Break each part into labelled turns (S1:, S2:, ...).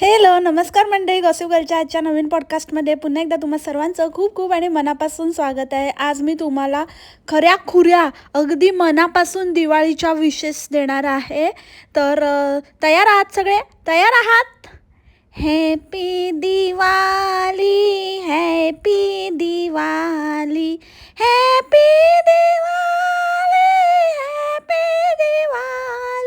S1: Hello नमस्कार मंडळी gossip गर्लच्या आजच्या नवीन पॉडकास्टमध्ये पुन्हा एकदा तुम्हा सर्वांचं खूप खूप आणि मनापासून स्वागत आहे. आज मी तुम्हाला खऱ्या खुऱ्या अगदी मनापासून दिवाळीच्या विशेष देणार आहे. तर तयार आहात सगळे? तयार आहात? Happy Diwali happy Diwali happy Diwali happy Diwali.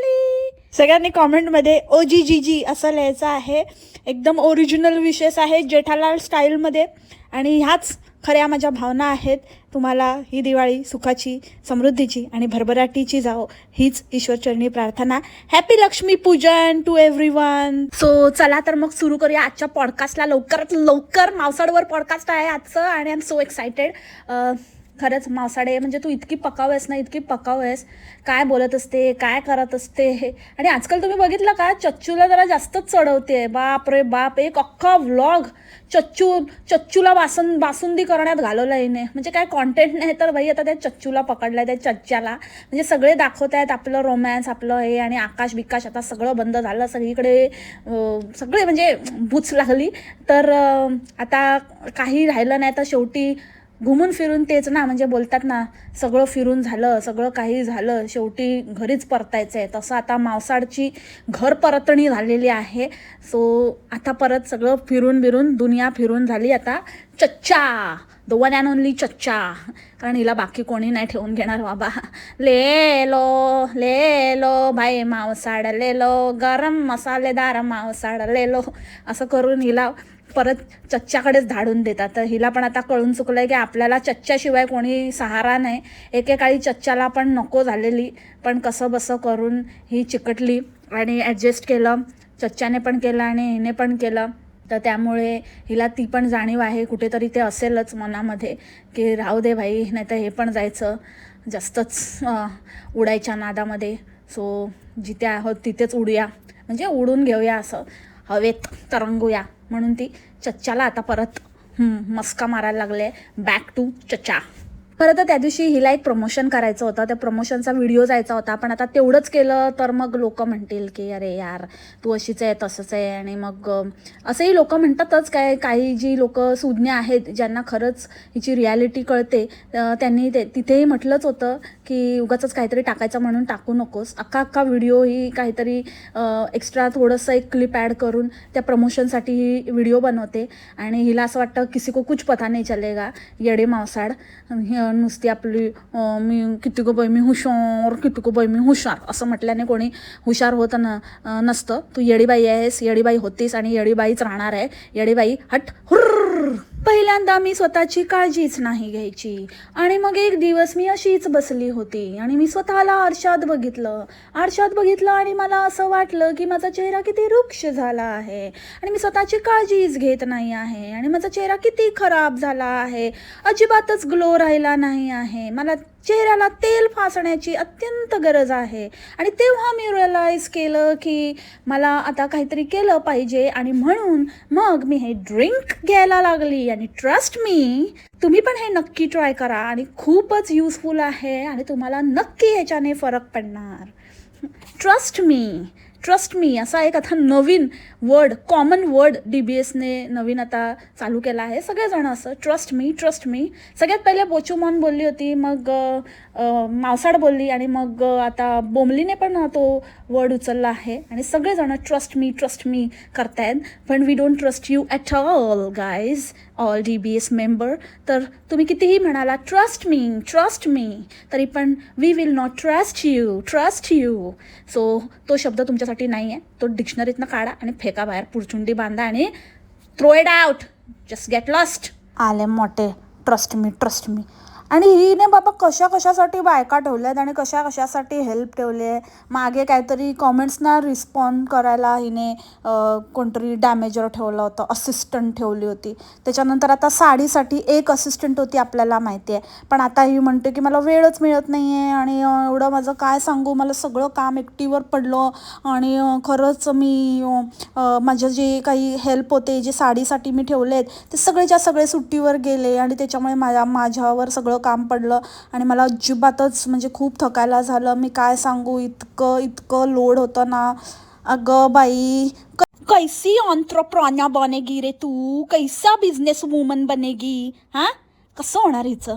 S1: सगळ्यांनी कॉमेंटमध्ये ओ जी जी जी असं लिहायचं आहे. एकदम ओरिजिनल विशेष आहे जेठालाल स्टाईलमध्ये. आणि ह्याच खऱ्या माझ्या भावना आहेत. तुम्हाला ही दिवाळी सुखाची समृद्धीची आणि भरभराटीची जाओ हीच ईश्वरचरणी प्रार्थना. हॅपी लक्ष्मी पूजन टू एव्हरी वन सो चला तर मग सुरू करूया आजच्या पॉडकास्टला लवकरात लवकर मावसाडवर पॉडकास्ट आहे आजचं. आणि आय एम सो एक्सायटेड खरंच मासाडे म्हणजे तू इतकी पकाव आहेस ना इतकी पकाव आहेस काय बोलत असते काय करत असते. आणि आजकाल तुम्ही बघितलं का चच्चूला जरा जास्तच चढवते बाप रे बाप एक अख्खा व्लॉग चच्चू चच्चूला बासन बासुंदी करण्यात घालवलं हिने. म्हणजे काय कॉन्टेंट नाही तर भाई आता त्या चच्चूला पकडलाय त्या चच्च्याला म्हणजे सगळे दाखवत आहेत आपलं रोमॅन्स आपलं हे आणि आकाश बिकाश आता सगळं बंद झालं सगळीकडे सगळे म्हणजे भूच लागली. तर आता काही राहिलं नाही तर शेवटी घुमून फिरून तेच ना म्हणजे बोलतात ना सगळं फिरून झालं सगळं काही झालं शेवटी घरीच परतायचं आहे तसं आता मावसाडची घर परतणी झालेली आहे. सो आता परत सगळं फिरून बिरून दुनिया फिरून झाली आता चच्चा द वन अँड ओनली चच्चा. कारण हिला बाकी कोणी नाही ठेवून घेणार बाबा. ले लो ले लो भाई मावसाड ले लो गरम मसालेदार मावसाड ले लो. असं करून हिला परत चच्च्याकडेच धाडून देतात. तर हिला पण आता कळून चुकलं आहे की आपल्याला चच्च्याशिवाय कोणी सहारा नाही. एकेकाळी चच्च्याला पण नको झालेली. पण कसं बसं करून ही चिकटली आणि ॲडजस्ट केलं. चच्च्याने पण केलं आणि हिने पण केलं. तर त्यामुळे हिला ती पण जाणीव आहे. कुठेतरी ते असेलच मनामध्ये की राहू दे भाई नाही तर हे पण जायचं. जास्तच उडायच्या नादामध्ये. सो जिथे आहोत तिथेच उडूया. म्हणजे उडून घेऊया असं. हवेत तरंगूया. म्हणून ती चच्च्याला आता परत मस्का मारायला लागले. बॅक टू चच्चा. खरं तर त्या दिवशी हिला एक प्रमोशन करायचं होतं. त्या प्रमोशनचा व्हिडिओ जायचा होता. पण आता तेवढंच केलं तर मग लोक म्हणतील की अरे यार तू अशीच आहे तसंच आहे. आणि मग असंही लोक म्हणतातच. काय काही जी लोक सुज्ञ आहेत ज्यांना खरंच हिची रियालिटी कळते त्यांनी ते तिथेही म्हटलंच होतं की उगाच काहीतरी टाकायचं म्हणून टाकू नकोस. अख्खा अख्खा व्हिडिओ ही काहीतरी एक्स्ट्रा थोडंसं एक क्लिप ॲड करून त्या प्रमोशनसाठी ही व्हिडिओ बनवते. आणि हिला असं वाटतं किसी को कुछ पता नाही चलेगा येडे मावसाड हे नुसती आपली मी किती गो बाई मी हुशार किती गो बाई मी हुशार असं म्हटल्याने कोणी हुशार होत न नसतं. तू येडीबाई आहेस येडीबाई होतीस आणि येडीबाईच राहणार आहे. येडीबाई हट हुर्र! पहिल्यांदा मी स्वतःची काळजीच नाही घ्यायची. आणि मग एक दिवस मी अशीच बसली होती. आणि मी स्वतःला आरशात बघितलं. आरशात बघितलं आणि मला असं वाटलं की माझा चेहरा किती रुक्ष झाला आहे. आणि मी स्वतःची काळजीच घेत नाही आहे. आणि माझा चेहरा किती खराब झाला आहे. अजिबातच ग्लो राहिला नाही आहे. मला चेहऱ्याला तेल फासण्याची अत्यंत गरज आहे. आणि तेव्हा मी रिअलाईज केलं की मला आता काहीतरी केलं पाहिजे आणि म्हणून मग मी हे ड्रिंक घ्यायला लागली. आणि ट्रस्ट मी तुम्ही पण हे नक्की ट्राय करा. आणि खूपच युजफुल आहे आणि तुम्हाला नक्की ह्याच्याने फरक पडणार. ट्रस्ट मी ट्रस्ट मी असा एक आता नवीन word common word D B एसने नवीन आता चालू केला आहे. सगळेजण असं ट्रस्ट मी ट्रस्ट मी सगळ्यात पहिले बोचुमॉन बोलली होती मग मावसाड बोलली आणि मग आता बोमलीने पण तो वर्ड उचलला आहे. आणि सगळेजण ट्रस्ट मी ट्रस्ट मी करतायत. पण we don't trust you at all guys all D B S member तर तुम्ही कितीही म्हणाला ट्रस्ट मी ट्रस्ट मी तरी पण we will not trust you trust you so तो शब्द तुमच्यासाठी नाही आहे तो डिक्शनरीतनं काढा आणि फेका बाहेर. पुरचुंडी बांधा आणि throw it out just get lost आले मोठे. ट्रस्ट मी ट्रस्ट मी आणि हिने बाबा कशा कशासाठी बायका ठेवल्या आहेत आणि कशा कशासाठी हेल्प ठेवली? आहे मागे काहीतरी कॉमेंट्सना रिस्पॉन्ड करायला हिने कोणतरी डॅमेजर ठेवलं होतं असिस्टंट ठेवली होती. त्याच्यानंतर आता साडीसाठी एक असिस्टंट होती आपल्याला माहिती आहे. पण आता ही म्हणते की मला वेळच मिळत नाही आहे आणि एवढं माझं काय सांगू? मला सगळं काम एकटीवर पडलं आणि खरंच मी माझं जे काही हेल्प होते जे साडीसाठी मी ठेवले आहेत ते सगळेच्या सगळे सुट्टीवर गेले आणि त्याच्यामुळे माझ्या माझ्यावर सगळं काम पडलं आणि मला अजिबातच म्हणजे खूप थकायला झालं. मी काय सांगू? इतकं इतकं लोड होतं ना. अगं बाई कैसी ऑन्ट्रप्रॉन्या बनेगी रे तू? कैसा बिझनेस वुमन बनेगी? हां? कसं होणार हिचं?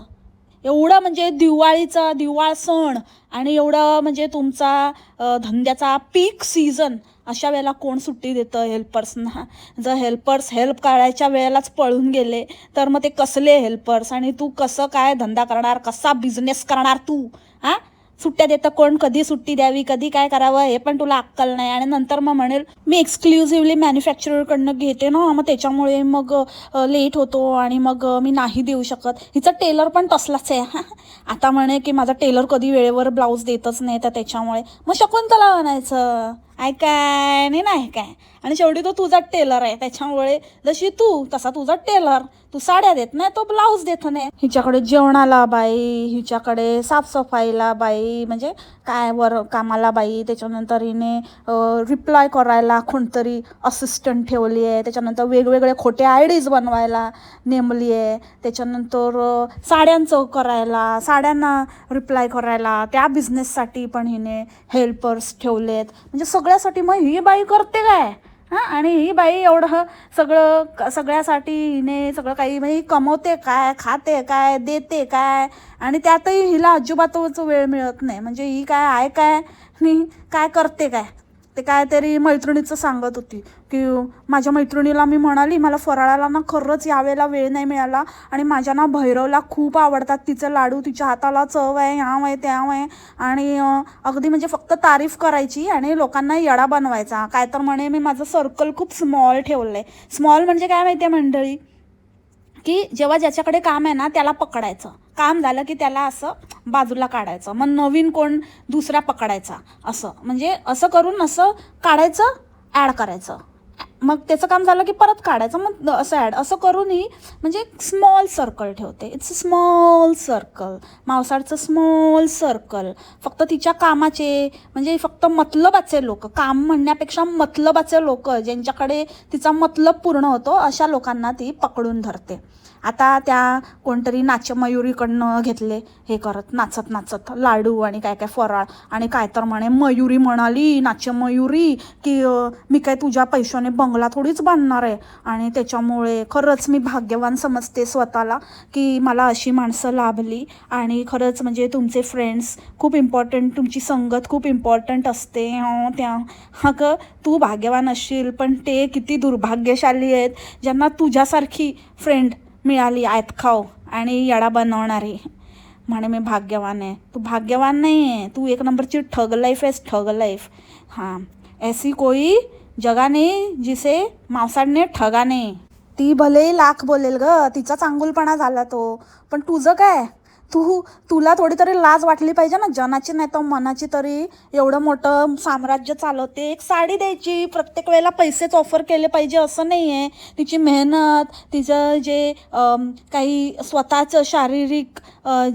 S1: एवढं म्हणजे दिवाळीचा दिवाळ सण आणि एवढं म्हणजे तुमचा धंद्याचा पीक सीझन अशा वेळेला कोण सुट्टी देतं हेल्पर्सना जर हेल्पर्स हेल्प काढायच्या वेळेलाच पळून गेले तर मग ते कसले हेल्पर्स आणि तू कसं काय धंदा करणार? कसा बिझनेस करणार तू? हां सुट्ट्या देतं कोण? कधी सुट्टी द्यावी? कधी काय करावं? हे पण तुला अक्कल नाही. आणि नंतर मग म्हणेल मी एक्सक्लुझिव्हली मॅन्युफॅक्चररकडनं घेते ना. मग त्याच्यामुळे मग लेट होतो आणि मग मी नाही देऊ शकत. हिचा टेलर पण तसलाच आहे. आता म्हणे की माझा टेलर कधी वेळेवर ब्लाऊज देतच नाही तर त्याच्यामुळे. मग शकुंतला म्हणायचं आहे काय नाही नाही काय. आणि शेवटी तो तुझा टेलर आहे. त्याच्यामुळे जशी तू तसा तुझा टेलर. तू साड्या देत नाही तो ब्लाऊज देत नाही. हिच्याकडे जेवणाला बाई. हिच्याकडे साफसफाईला बाई. म्हणजे काय वर कामाला बाई. त्याच्यानंतर हिने रिप्लाय करायला कोणतरी असिस्टंट ठेवली आहे. त्याच्यानंतर वेगवेगळे खोटे आय डीज बनवायला नेमली आहे. त्याच्यानंतर साड्यांचं करायला साड्यांना रिप्लाय करायला त्या बिझनेससाठी पण हिने हेल्पर्स ठेवले आहेत म्हणजे सगळ्यासाठी मग ही बाई करते काय? हां? आणि ही बाई एवढं सगळं सगळ्यासाठी हिने सगळं काही म्हणजे ही कमवते काय? खाते काय? देते काय? आणि त्यातही हिला अजिबातच वेळ मिळत नाही. म्हणजे ही काय आहे काय? आणि काय करते काय? ते काहीतरी मैत्रिणीचं सांगत होती की माझ्या मैत्रिणीला मी म्हणाली मला फराळाला ना खरंच यावेळेला वेळ नाही मिळाला आणि माझ्या ना भैरवला खूप आवडतात. तिचं लाडू तिच्या हाताला चव आहे ह्याव आहे त्याव आहे. आणि अगदी म्हणजे फक्त तारीफ करायची आणि लोकांना येडा बनवायचा. काय तर म्हणे मी माझं सर्कल खूप स्मॉल ठेवलं आहे स्मॉल म्हणजे काय माहिती आहे मंडळी? की जेव्हा ज्याच्याकडे काम आहे ना त्याला पकडायचं. काम झालं की त्याला असं बाजूला काढायचं. मग नवीन कोण दुसरा पकडायचा असं. म्हणजे असं करून असं काढायचं ॲड करायचं. मग त्याचं काम झालं की परत काढायचं. मग असं ॲड असं करूनही म्हणजे स्मॉल सर्कल ठेवते. इट्स अ स्मॉल सर्कल मावसाळचं स्मॉल सर्कल फक्त तिच्या कामाचे म्हणजे फक्त मतलबाचे लोक काम म्हणण्यापेक्षा मतलबाचे लोक ज्यांच्याकडे तिचा मतलब पूर्ण होतो अशा लोकांना ती पकडून धरते. आता त्या कोणतरी नाट्यमयुरीकडनं घेतले हे करत नाचत नाचत लाडू आणि काय काय फराळ आणि काय तर म्हणे मयुरी म्हणाली नाचमयुरी की मी काय तुझ्या पैशाने बंगला थोडीच बांधणार आहे. आणि त्याच्यामुळे खरंच मी भाग्यवान समजते स्वतःला की मला अशी माणसं लाभली. आणि खरंच म्हणजे तुमचे फ्रेंड्स खूप इम्पॉर्टंट तुमची संगत खूप इम्पॉर्टंट असते. हो, त्या हा ग तू भाग्यवान असशील पण ते किती दुर्भाग्यशाली आहेत ज्यांना तुझ्यासारखी फ्रेंड मिळाली आहेत खाऊ. आणि येडा बनवणारी. म्हणे मी भाग्यवान आहे. तू भाग्यवान नाही आहे. तू एक नंबरची ठग लाईफ आहेस ठग लाईफ. हां. ऐसी कोई जगा नाही जिसे मावसाडने ठगा नाही. ती भले लाख बोलेल ग. तिचा चांगुलपणा झाला तो. पण तुझं काय? तू तुला थोडी तरी लाज वाटली पाहिजे ना? जनाची नाही तर मनाची तरी. एवढं मोठं साम्राज्य चालवते. एक साडी द्यायची. प्रत्येक वेळेला पैसेच ऑफर केले पाहिजे असं नाही आहे तिची मेहनत तिचं जे काही स्वतःचं शारीरिक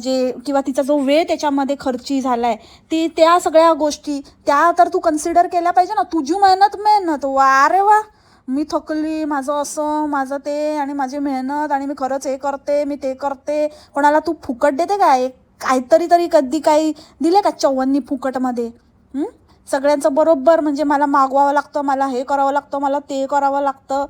S1: जे किंवा तिचा जो वेळ त्याच्यामध्ये खर्ची झाला आहे ती त्या सगळ्या गोष्टी त्या तर तू कन्सिडर केल्या पाहिजे ना? तुझी मेहनत मेहनत. वा अरे वा. मी थकली माझं असं माझं ते आणि माझी मेहनत आणि मी खरंच हे करते मी ते करते. कोणाला तू फुकट देते काय? काहीतरी तरी कधी काही दिले का चव्हाण्णी फुकटमध्ये? हं? सगळ्यांचं बरोबर म्हणजे मला मागवावं लागतं मला हे करावं लागतं मला ते करावं लागतं.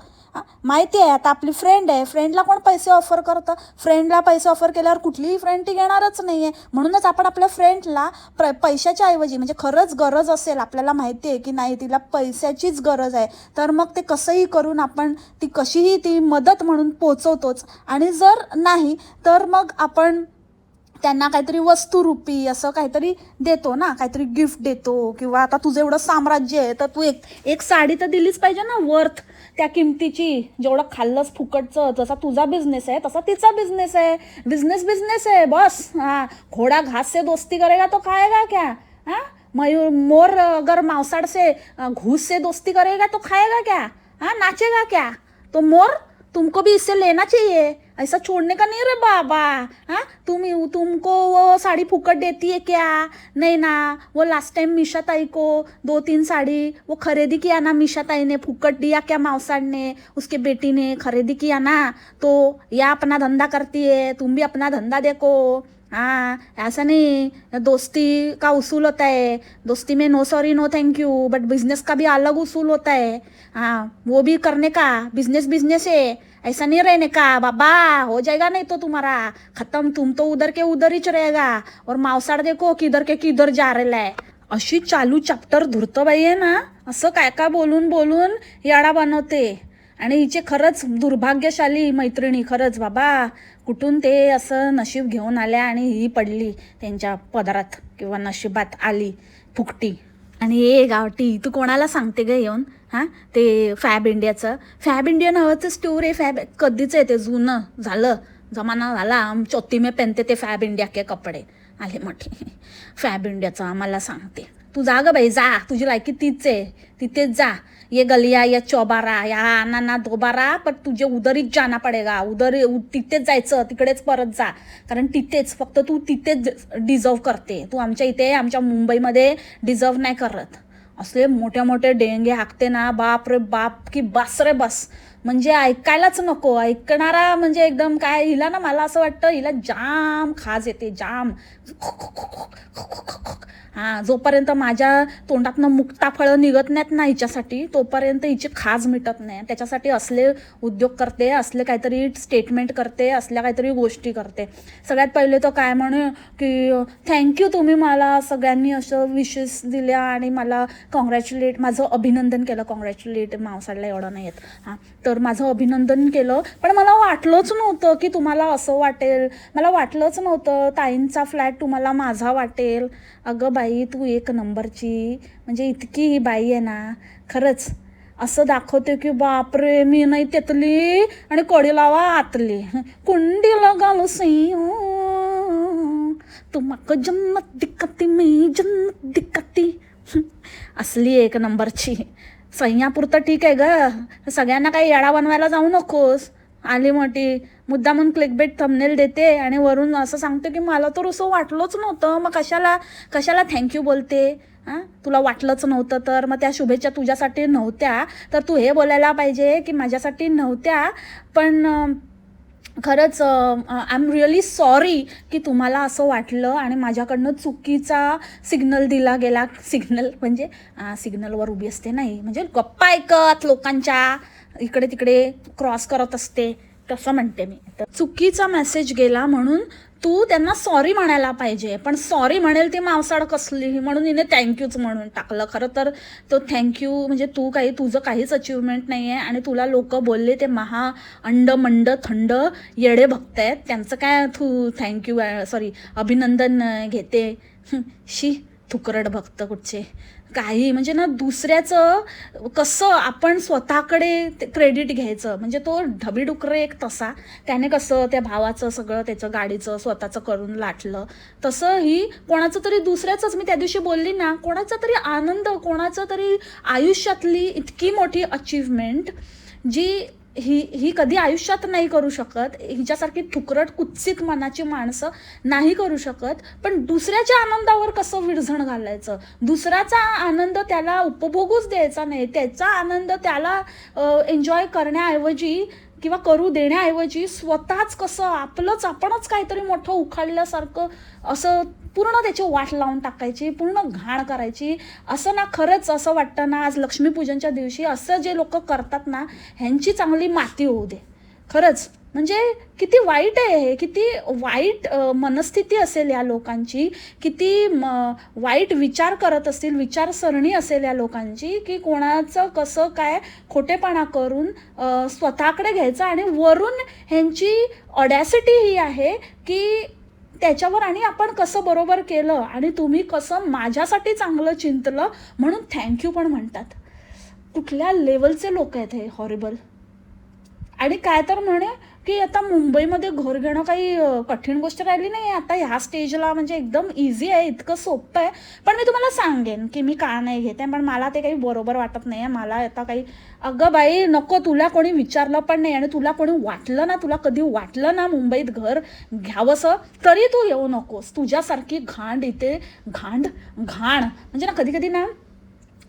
S1: माहिती आहे आता आपली फ्रेंड आहे फ्रेंडला कोण पैसे ऑफर करतं? फ्रेंडला पैसे ऑफर केल्यावर कुठलीही फ्रेंड ती घेणारच नाही आहे म्हणूनच आपण आपल्या फ्रेंडला प्र पैशाच्या ऐवजी म्हणजे खरंच गरज असेल आपल्याला माहिती आहे की नाही तिला पैशाचीच गरज आहे तर मग ते कसंही करून आपण ती कशीही ती मदत म्हणून पोचवतोच. आणि जर नाही तर मग आपण त्यांना काहीतरी वस्तुरूपी असं काहीतरी देतो ना काहीतरी गिफ्ट देतो किंवा आता तुझं एवढं साम्राज्य आहे तर तू एक एक साडी तर दिलीच पाहिजे ना वर्थ त्या किमतीची जेवढं खाल्लंच फुकटचं जसा तुझा बिझनेस आहे तसा तिचा बिझनेस आहे. बिझनेस बिझनेस आहे बस. हा. घोड़ा घास से दोस्ती करेगा तो खाएगा क्या? हा? मयूर मोर अगर मांसाड़ से घूस से दोस्ती करेगा तो खाएगा क्या? हाँ? नाचेगा क्या? तो मोर तुमको भी इससे लेना चाहिए. ऐसा छोड़ने का नहीं रे बाबा। हाँ? तुम तुमको वो साड़ी फुकट देती है क्या? नहीं ना वो लास्ट टाइम मीशा ताई को दो तीन साड़ी वो खरीदी किया ना मीशा ताई ने फुकट दिया क्या मावसाड़ ने? उसके बेटी ने खरीदी किया ना? तो या अपना धंधा करती है तुम भी अपना धंधा देखो। हाँ ऐसा नहीं दोस्ती का उसूल होता है। दोस्ती में no sorry no thank you but business का भी अलग उसूल होता है। हाँ वो भी करने का बिजनेस बिजनेस है। ऐसा नहीं रहने का। बाबा हो जाएगा नहीं तो तुम्हारा। खत्म तुम तो उधर के उधर ही रहेगा और मावसाड देखो किधर के किधर जा रेला आहे अशी चालू चॅप्टर धुर्तबाई आहे ना? असं काय का बोलून बोलून याडा बनवते. आणि हिचे खरंच दुर्भाग्यशाली मैत्रिणी खरंच बाबा. कुठून ते असं नशीब घेऊन आल्या आणि ही पडली त्यांच्या पदरात किंवा नशिबात आली फुकटी. आणि ए गावटी तू कोणाला सांगते ग येऊन? हां ते फॅब इंडियाचं फॅब इंडिया नावाचं स्टोर आहे फॅब कधीच आहे ते जुनं झालं जमाना झाला. चौथी मे पहनते ते फॅब इंडिया के कपडे आले मोठे. फॅब इंडियाचं आम्हाला सांगते. तू जा ग बाई जा. तुझी लायकी तीच आहे. तिथेच जा. ये गलिया या चौबारा या आना ना दोबारा पण तुझे उदरीच जाना पडेगा. उदरी उ- तिथेच जायचं तिकडेच परत जा. कारण तिथेच फक्त तू तिथेच डिझर्व करते. तू आमच्या इथे आमच्या मुंबईमध्ये डिझर्व नाही करत. असले मोठे मोठे डेंगे हाकते ना बाप रे बाप की बस रे बस. म्हणजे ऐकायलाच नको. ऐकणारा म्हणजे एकदम काय हिला ना मला असं वाटतं हिला जाम खाज येते जाम. हां जोपर्यंत माझ्या तोंडातनं मुक्ता फळं निघत नाहीत ना हिच्यासाठी तोपर्यंत हिची खाज मिटत नाही. त्याच्यासाठी असले उद्योग करते असले काहीतरी स्टेटमेंट करते असल्या काहीतरी गोष्टी करते. सगळ्यात पहिले तर काय म्हणे की थँक्यू तुम्ही मला सगळ्यांनी असं विशेष दिल्या आणि मला कॉंग्रॅच्युलेट माझं अभिनंदन केलं. कॉंग्रॅच्युलेट मावसाडला एवढं नाही येत हां तर तर माझं अभिनंदन केलं. पण मला वाटलंच नव्हतं की तुम्हाला असं वाटेल. मला वाटलंच नव्हतं ताईंचा फ्लॅट तुम्हाला माझा वाटेल. अगं बाई तू एक नंबरची. म्हणजे इतकी ही बाई आहे ना. खरंच असं दाखवते की बापरे मी नाही तेतली आणि कडी लावा आतली. कुंडीला घालू सई तुम्हाक मक जन्नत दिक्कती मी जन्नत दिक्कती असली एक नंबरची. सह्यापुरतं ठीक आहे ग. सगळ्यांना काही येडा बनवायला जाऊ नकोस. आली मोठी. मुद्दा म्हणून क्लिकबेट थंबनेल देते आणि वरून असं सांगते की मला तर असं वाटलंच नव्हतं. मग कशाला कशाला थँक्यू बोलते? हां? तुला वाटलंच नव्हतं तर? मग त्या शुभेच्छा तुझ्यासाठी नव्हत्या. तर तू हे बोलायला पाहिजे की माझ्यासाठी नव्हत्या. पण खरंच आय एम रिअली सॉरी की तुम्हाला असं वाटलं आणि माझ्याकडनं चुकीचा सिग्नल दिला गेला. सिग्नल म्हणजे सिग्नलवर उभी असते नाही. म्हणजे गप्पा ऐकत लोकांच्या इकडे तिकडे क्रॉस करत असते तसं म्हणते मी. तर चुकीचा मेसेज गेला म्हणून तू त्यांना सॉरी म्हणायला पाहिजे. पण सॉरी म्हणेल ती मावसाड कसली म्हणून हिने थँक्यूच म्हणून टाकलं. खरं तर तो थँक्यू म्हणजे तू काही तुझं काहीच अचिव्हमेंट नाही आहे आणि तुला लोक बोलले ते महा अंड मंड थंड येडे भक्त आहेत. त्यांचं काय तू थँक्यू सॉरी अभिनंदन घेते? शी थुकरड भक्त कुठचे? काही म्हणजे ना दुसऱ्याचं कसं आपण स्वतःकडे क्रेडिट घ्यायचं म्हणजे तो ढबीडुकरे एक तसा त्याने कसं त्या भावाचं सगळं त्याचं गाडीचं स्वतःचं करून लाटलं. तसं ही कोणाचं तरी दुसऱ्याचंच मी त्या दिवशी बोलली ना कोणाचा तरी आनंद कोणाचं तरी आयुष्यातली इतकी मोठी अचीवमेंट जी ही ही कधी आयुष्यात नाही करू शकत. हिच्यासारखी थुकरट कुत्सित मनाची माणसं नाही करू शकत. पण दुसऱ्याच्या आनंदावर कसं विरझण घालायचं? दुसऱ्याचा आनंद त्याला उपभोगूच द्यायचा नाही. त्याचा आनंद त्याला एन्जॉय करण्याऐवजी किंवा करू देण्याऐवजी स्वतःच कसं आपलंच आपणच काहीतरी मोठं उखाडल्यासारखं असं पूर्ण त्याची वाट लावून टाकायची पूर्ण घाण करायची. असं ना खरंच असं वाटतं ना आज लक्ष्मीपूजनच्या दिवशी असं जे लोक करतात ना ह्यांची चांगली माती होऊ दे. खरंच. म्हणजे किती वाईट आहे हे किती वाईट मनस्थिती असेल या लोकांची किती म वाईट विचार करत असतील विचारसरणी असेल या लोकांची की कोणाचं कसं काय खोटेपणा करून स्वतःकडे घ्यायचं आणि वरून ह्यांची ऑडॅसिटी ही आहे की त्याच्यावर आणि आपण कसं बरोबर केलं आणि तुम्ही कसं माझ्यासाठी चांगलं चिंतलं म्हणून थँक्यू पण म्हणतात. कुठल्या लेवलचे लोक आहेत हे? हॉरिबल आणि काय तर म्हणे की आता मुंबईमध्ये घर घेणं काही कठीण गोष्ट राहिली नाही आता ह्या स्टेजला म्हणजे एकदम इझी आहे इतकं सोपं आहे. पण मी तुम्हाला सांगेन की मी का नाही घेते पण मला ते काही बरोबर वाटत नाही आहे मला आता काही अगं बाई नको तुला कोणी विचारलं पण नाही आणि तुला कोणी वाटलं ना तुला कधी वाटलं ना मुंबईत घर घ्यावंसं तरी तू येऊ नकोस. तुझ्यासारखी घाण इथे घाण घाण म्हणजे ना कधी कधी ना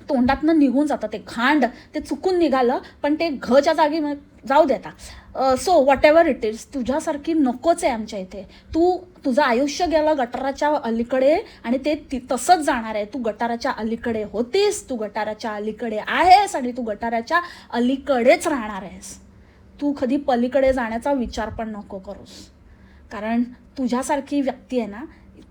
S1: तोंडातनं निघून जातं ते. घांड ते चुकून निघालं पण ते घच्या जागी मग जाऊ देता so whatever it is तुझ्यासारखी नकोच आहे आमच्या इथे. तू तुझं आयुष्य गेलं गटाराच्या अलीकडे आणि ते तसंच जाणार आहे. तू गटाराच्या अलीकडे होतीस तू गटाराच्या अलीकडे आहेस आणि तू गटाराच्या अलीकडेच राहणार आहेस. तू कधी पलीकडे जाण्याचा विचार पण नको करूस. कारण तुझ्यासारखी व्यक्ती आहे ना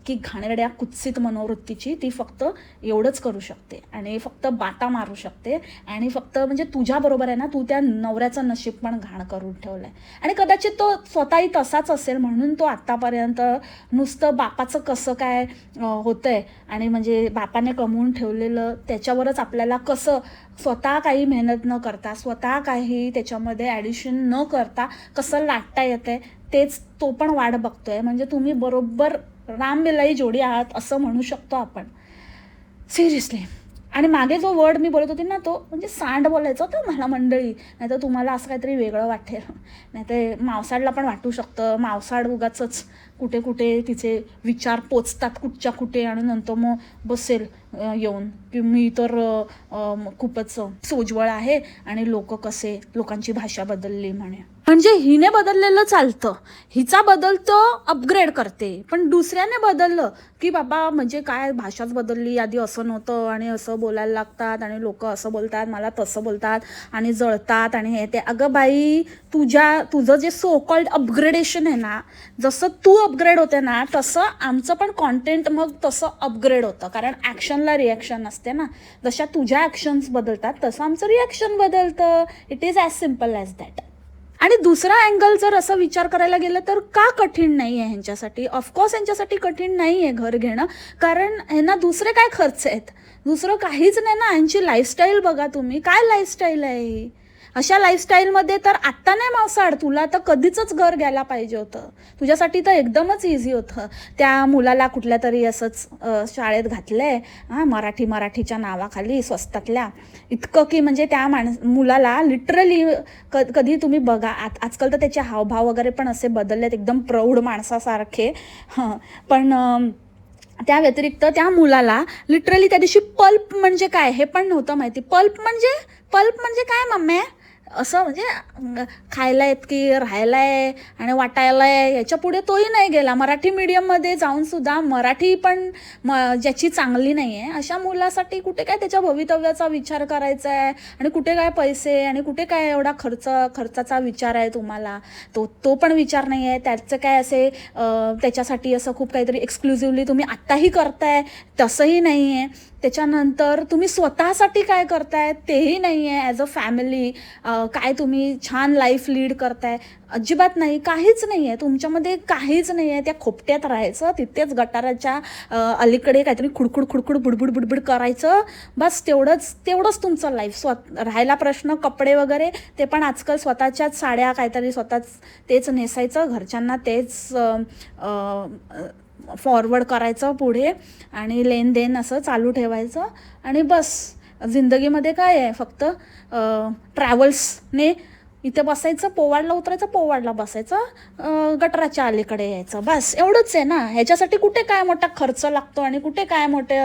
S1: की घाणेरड्या कुत्सित मनोवृत्तीची ती फक्त एवढंच करू शकते. आणि फक्त बाटा मारू शकते. आणि फक्त म्हणजे तुझ्याबरोबर आहे ना तू त्या नवऱ्याचं नशीब पण घाण करून ठेवलं आहे आणि कदाचित तो स्वतःही तसाच असेल म्हणून तो आत्तापर्यंत नुसतं बापाचं कसं काय होतं होतंय आणि म्हणजे बापाने कमवून ठेवलेलं त्याच्यावरच आपल्याला कसं स्वतः काही मेहनत न करता स्वतः काही त्याच्यामध्ये ॲडिशन न करता कसं लाटता येते तेच तो पण वाट बघतोय. म्हणजे तुम्ही बरोबर रामबिलाई जोडी आहात असं म्हणू शकतो आपण. सिरियसली आणि मागे जो वर्ड मी बोलत होती ना तो म्हणजे सांड बोलायचं होतं मला मंडळी. नाही तर तुम्हाला असं काहीतरी वेगळं वाटेल. नाही ते मावसाडला पण वाटू शकतं. मावसाड उगाचंच कुठे कुठे तिचे विचार पोचतात कुठच्या कुठे आणि नंतर मग बसेल येऊन. की मी तर खूपच सोज्वळ आहे आणि लोक कसे लोकांची भाषा बदलली म्हणे. म्हणजे हिने बदललेलं चालतं. हिचा बदल तो अपग्रेड करते. पण दुसऱ्याने बदललं की बाबा म्हणजे काय भाषाच बदलली. आधी असं नव्हतं आणि असं बोलायला लागतात आणि लोक असं बोलतात मला तसं बोलतात आणि जळतात आणि हे ते. अगं बाई तुझ्या तुझं जे सो कॉल्ड अपग्रेडेशन आहे ना जसं तू अपग्रेड होते ना तसं आमचं पण कॉन्टेंट मग तसं अपग्रेड होतं. कारण ॲक्शनला रिॲक्शन असते ना. जशा तुझ्या ॲक्शन्स बदलतात तसं आमचं रिॲक्शन बदलतं. It is as simple as that आणि दुसरा अँगल जर असं विचार करायला गेलं तर का कठीण नाही आहे ह्यांच्यासाठी ऑफकोर्स यांच्यासाठी कठीण नाही आहे घर घेणं. कारण ह्यांना दुसरे काय खर्च आहेत? दुसरं काहीच नाही ना. ह्यांची लाईफस्टाईल बघा तुम्ही. काय लाईफस्टाईल आहे ही? अशा लाईफस्टाईलमध्ये तर आत्ता नाही मावसाड तुला तर कधीच घर घ्यायला पाहिजे होतं. तुझ्यासाठी तर एकदमच इझी होतं. त्या मुलाला कुठल्या तरी असंच शाळेत शाळेत घातलंय. हां मराठी मराठीच्या नावाखाली स्वस्तातल्या. इतकं की म्हणजे त्या माणस मुलाला लिटरली क कधी तुम्ही बघा आत आजकाल तर त्याचे हावभाव वगैरे पण असे बदललेत. एकदम प्रौढ माणसासारखे. हां पण त्या व्यतिरिक्त त्या मुलाला लिटरली त्या दिवशी पल्प म्हणजे काय? हे पण नव्हतं माहिती. पल्प म्हणजे पल्प म्हणजे काय मम्मी? असं म्हणजे खायला आहेत की राहायला आहे आणि वाटायला आहे याच्यापुढे तोही नाही गेला. मराठी मीडियममध्ये जाऊन सुद्धा मराठी पण म ज्याची चांगली नाही आहे अशा मुलासाठी कुठे काय त्याच्या भवितव्याचा विचार करायचा आहे आणि कुठे काय पैसे आणि कुठे काय एवढा खर्च खर्चाचा विचार आहे तुम्हाला? तो तो पण विचार नाही आहे त्याचं काय असे त्याच्यासाठी असं खूप काहीतरी एक्सक्लुझिव्हली तुम्ही आत्ताही करताय तसंही नाही आहे त्याच्यानंतर तुम्ही स्वतःसाठी काय करताय तेही नाही आहे ॲज अ फॅमिली काय तुम्ही छान लाईफ लीड करताय. अजिबात नाही काहीच नाही आहे तुमच्यामध्ये काहीच नाही आहे त्या खोपट्यात राहायचं तिथेच गटाराच्या अलीकडे काहीतरी खुडखुड खुडखुड बुडबुड बुडबुड करायचं. बस तेवढंच तेवढंच तुमचं लाईफ स्व राहायला प्रश्न कपडे वगैरे ते पण आजकाल स्वतःच्याच साड्या काहीतरी स्वतःच तेच नेसायचं. घरच्यांना तेच फॉरवर्ड करायचं पुढे आणि लेनदेन असं चालू ठेवायचं. आणि बस जिंदगीमध्ये काय आहे फक्त ट्रॅव्हल्सने इथे बसायचं पोवाडला उतरायचं पोवाडला बसायचं गटराच्या अलीकडे यायचं. बस एवढंच आहे ना. ह्याच्यासाठी कुठे काय मोठा खर्च लागतो आणि कुठे काय मोठे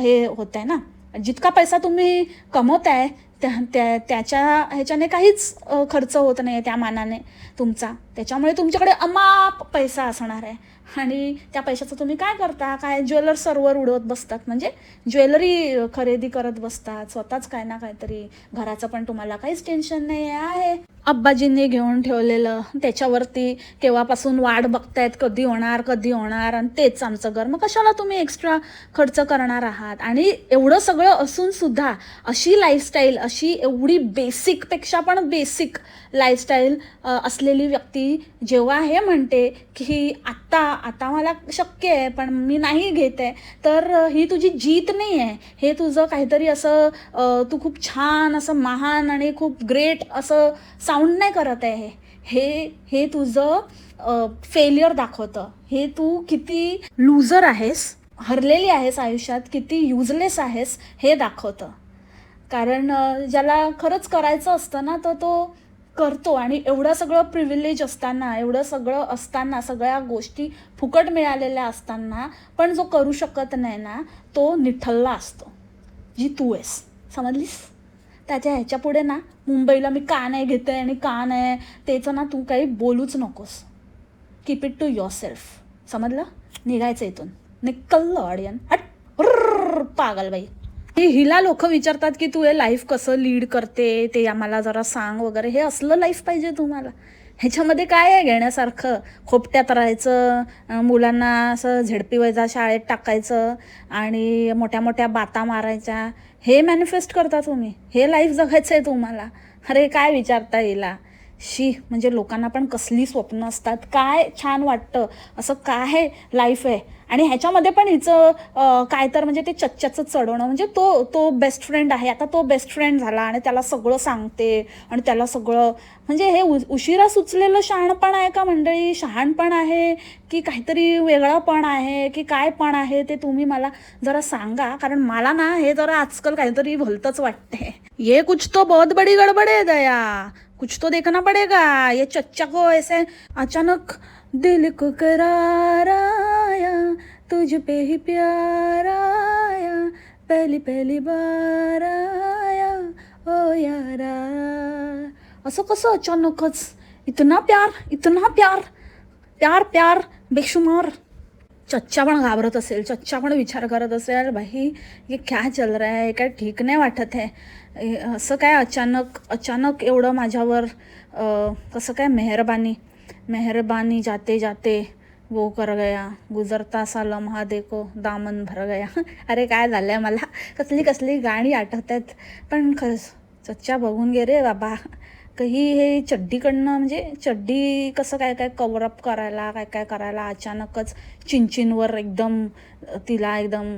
S1: हे होत आहे ना? जितका पैसा तुम्ही कमवताय त्या त्या त्याच्या ह्याच्याने काहीच खर्च होत नाही त्या मानाने तुमचा. त्याच्यामुळे तुमच्याकडे अमाप पैसा असणार आहे. आणि त्या पैशाचं तुम्ही काय करता? काय ज्वेलर सर्वर उडवत बसतात? म्हणजे ज्वेलरी खरेदी करत बसतात. स्वतःच काय ना काहीतरी घराचं पण तुम्हाला काहीच टेन्शन नाही आहे. अब्बाजींनी घेऊन ठेवलेलं. त्याच्यावरती केव्हापासून वाट बघतायत? कधी होणार? कधी होणार? आणि तेच आमचं घर. मग कशाला तुम्ही एक्स्ट्रा खर्च करणार आहात? आणि एवढं सगळं असून सुद्धा अशी लाईफस्टाईल अशी एवढी बेसिकपेक्षा पण बेसिक लाईफस्टाईल असलेली व्यक्ती जेव्हा हे म्हणते की आत्ता आता मला शक्य आहे पण मी नाही घेत आहे. तर ही तुझी जीत नाही आहे. हे तुझं काहीतरी असं तू खूप छान असं महान आणि खूप ग्रेट असं साऊंड नाही करत आहे हे. हे हे तुझं फेलियर दाखवतं. हे तू किती लूजर आहेस हरलेली आहेस आयुष्यात किती युजलेस आहेस हे दाखवतं. कारण ज्याला खरंच करायचं असतं ना तर तो करतो आणि एवढं सगळं प्रिव्हिलेज असताना एवढं सगळं असताना सगळ्या गोष्टी फुकट मिळालेल्या असताना पण जो करू शकत नाही ना तो निठल्ला असतो. जी तू आहेस. समजलीस? त्याच्या ह्याच्यापुढे ना मुंबईला मी का नाही घेते आणि का नाही त्याचं ना तू काही बोलूच नकोस. Keep it to yourself समजलं? निघायचं इथून. निकल्लं ऑडियन हट पागल बाई. हिला लोक विचारतात की तू हे लाईफ कसं लीड करते? ते आम्हाला जरा सांग वगैरे. हे असलं लाईफ पाहिजे तुम्हाला. ह्याच्यामध्ये काय आहे घेण्यासारखं? खोपट्यात राहायचं मुलांना असं झेडपी व्हायचा शाळेत टाकायचं आणि मोठ्या मोठ्या बाता मारायच्या. हे मॅनिफेस्ट करता तुम्ही. हे लाईफ जगायचं आहे तुम्हाला. अरे काय विचारता हिला? शी म्हणजे लोकांना पण कसली स्वप्न असतात. काय छान वाटतं. असं काय लाईफ आहे? आणि ह्याच्यामध्ये पण हिचं काय तर म्हणजे ते चच्च्याचं चढवणं म्हणजे तो तो बेस्ट फ्रेंड आहे. आता तो बेस्ट फ्रेंड झाला आणि त्याला सगळं सांगते आणि त्याला सगळं म्हणजे हे उ उशिरा सुचलेलं शहाणपण आहे का मंडळी? शहाणपण आहे की काहीतरी वेगळं पण आहे की काय पण आहे ते तुम्ही मला जरा सांगा. कारण मला ना हे जरा आजकाल काहीतरी भलतंच वाटते. ये कुछ तो बहुत बड़ी गड़बड़ आहे दया. कुछ तो देखना पड़ेगा. ये चच्चा को ऐसे अचानक दिल को करार आया तुझ पे ही प्यार आया पहली पहली बार आया ओ यारा। असं कसं अचानकच? इतना प्यार इतना प्यार प्यार प्यार बेशुमार। चच्चा पण घाबरत असेल चच्चा पण विचार करत असेल भाई ये क्या चल रहा है? काय ठीक नाही वाटत आहे. असं काय अचानक अचानक एवढं माझ्यावर कसं काय मेहरबानी मेहरबानी जाते जाते वो कर गया गुजरता सा लम्हा देखो दामन भर गया. अरे काय झालंय मला? कसली कसली गाणी आठवत आहेत पण खरंच सच्चा बघून गे रे बाबा. काही हे चड्डीकडनं म्हणजे चड्डी कसं काय काय कवरअप करायला काय काय करायला अचानकच चिंचिनवर एकदम तिला एकदम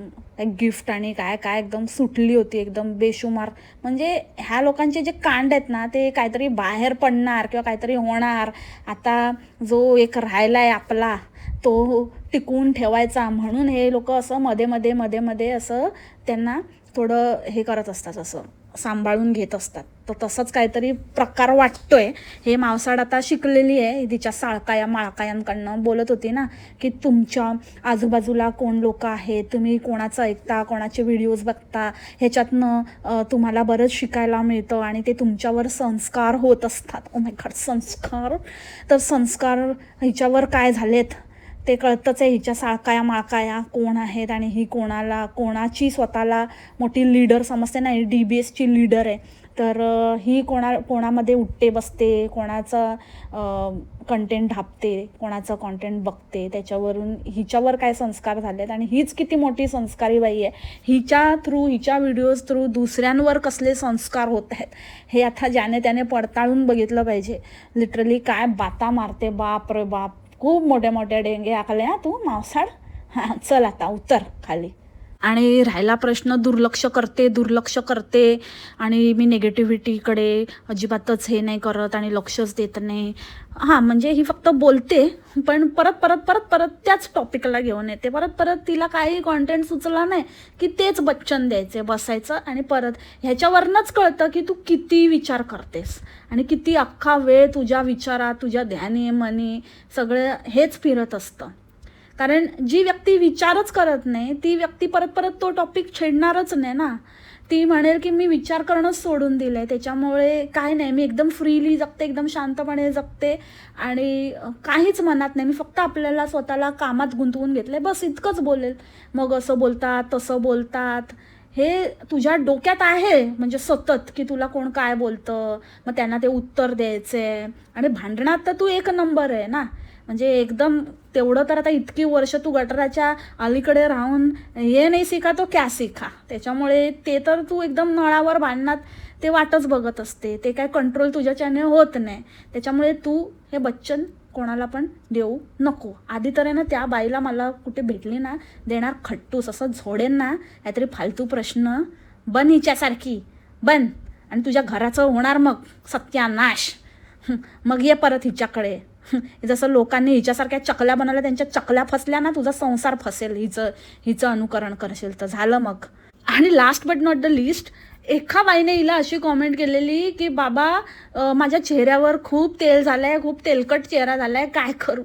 S1: गिफ्ट आणि काय काय एकदम सुटली होती एकदम बेशुमार. म्हणजे ह्या लोकांचे जे कांड आहेत ना ते काहीतरी बाहेर पडणार किंवा काहीतरी होणार. आता जो एक राहिला आहे आपला तो टिकून ठेवायचा. म्हणून हे लोक असं मध्ये मध्ये मध्ये मध्ये असं त्यांना थोडं हे करत असतात असं. सांभाळून घेत असतात. तर तसंच काहीतरी प्रकार वाटतोय. हे मावसाड आता शिकलेली आहे. तिच्या साळकाया माळकायांकडनं बोलत होती ना की तुमच्या आजूबाजूला कोण लोक आहेत? तुम्ही कोणाचं ऐकता? कोणाचे व्हिडिओज बघता? ह्याच्यातनं तुम्हाला बरंच शिकायला मिळतं आणि ते तुमच्यावर संस्कार होत असतात. ओ माय गॉड संस्कार? तर संस्कार ह्याच्यावर काय झालेत? ते कळतंच आहे हिच्या साळकाया माळकाया कोण आहेत आणि ही कोणाला कोणाची स्वतःला मोठी लीडर समजते नाही डी बी एसची लीडर आहे. तर ही कोणा कोणामध्ये उठते बसते कोणाचं कंटेंट ढापते कोणाचं कॉन्टेंट बघते त्याच्यावरून हिच्यावर काय संस्कार झालेत आणि हीच किती मोठी संस्कारी बाई आहे. हिच्या थ्रू हिच्या व्हिडिओज थ्रू दुसऱ्यांवर कसले संस्कार होत आहेत हे आता ज्याने त्याने पडताळून बघितलं पाहिजे. लिटरली काय बाता मारते बाप रे बाप. खूप मोठ्या मोठ्या डेंगे आखल्या तू मावसाळ हां चल आता उतर खाली. आणि राहिला प्रश्न दुर्लक्ष करते दुर्लक्ष करते आणि मी निगेटिव्हिटीकडे अजिबातच हे नाही करत आणि लक्षच देत नाही. हां म्हणजे ही फक्त बोलते पण परत परत परत परत त्याच टॉपिकला घेऊन येते. परत परत तिला काही कॉन्टेंट सुचला नाही की तेच बच्चन द्यायचे बसायचं आणि परत ह्याच्यावरनंच कळतं की तू किती विचार करतेस आणि किती अख्खा वेळ तुझ्या विचारात तुझ्या ध्यानी मनी सगळं हेच फिरत असतं. कारण जी व्यक्ती विचारच करत नाही ती व्यक्ती परत परत तो टॉपिक छेडणारच नाही ना. ती म्हणेल की मी विचार करणंच सोडून दिलं आहे त्याच्यामुळे काय नाही मी एकदम फ्रीली जगते एकदम शांतपणे जगते आणि काहीच मनात नाही. मी फक्त आपल्याला स्वतःला कामात गुंतवून घेतलं आहे बस इतकंच बोलेल. मग असं बोलतात तसं बोलतात. हे तुझ्या डोक्यात आहे. म्हणजे सतत की तुला कोण काय बोलतं? मग त्यांना ते उत्तर द्यायचं आहे आणि भांडणात तर तू एक नंबर आहे ना. म्हणजे एकदम तेवढं तर आता इतकी वर्ष तू गटराच्या अलीकडे राहून हे नाही शिका तो क्या शिका. त्याच्यामुळे ते तर तू एकदम नळावर बांधणार ते वाटच बघत असते. ते काय कंट्रोल तुझ्याच्याने होत नाही. त्याच्यामुळे तू हे बच्चन कोणाला पण देऊ नको. आधी तर आहे ना त्या बाईला मला कुठे भेटली ना देणार खट्टूस असं झोडेन ना काहीतरी फालतू प्रश्न. बन हिच्यासारखी बन. आणि तुझ्या घराचं होणार मग सत्यानाश. मग ये परत हिच्याकडे. जसं लोकांनी हिच्यासारख्या चकल्या बनवल्या त्यांच्या चकल्या फसल्या ना तुझा संसार फसेल हिचं हिचं अनुकरण करशील तर झालं मग. आणि last but not the least एका बाईने हिला अशी कॉमेंट केलेली की बाबा माझ्या चेहऱ्यावर खूप तेल झालंय खूप तेलकट चेहरा झालाय काय करू?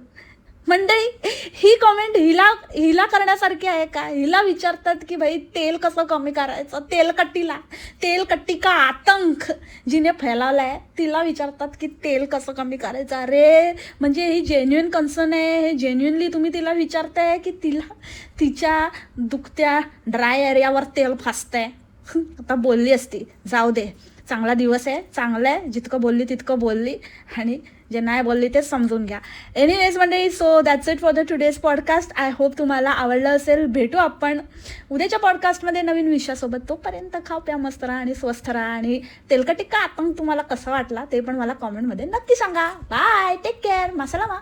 S1: मंडळी ही कमेंट हिला हिला करण्यासारखी आहे का? हिला विचारतात की भाई तेल कसं कमी करायचं? तेलकट्टीला तेलकट्टी का आतंक? जिने फैलावला आहे तिला विचारतात की तेल कसं कमी करायचं? अरे म्हणजे ही जेन्युन कन्सर्न आहे. हे जेन्युनली तुम्ही तिला विचारताय की तिला तिच्या दुखत्या ड्राय एरियावर तेल फासतंय? आता बोलली असती. जाऊ दे. चांगला दिवस आहे चांगलं आहे जितकं बोलली तितकं बोलली आणि जे नाही बोलली तेच समजून घ्या. एनिवेज म्हणजे so that's it for the today's podcast I hope तुम्हाला आवडलं असेल. भेटू आपण उद्याच्या पॉडकास्टमध्ये नवीन विषयासोबत. तोपर्यंत खाऊ प्या मस्त राहा आणि स्वस्थ राहा आणि तेलकटिक्का का आतंक तुम्हाला कसं वाटला ते पण मला कॉमेंटमध्ये नक्की सांगा. बाय टेक केअर मसाला मा.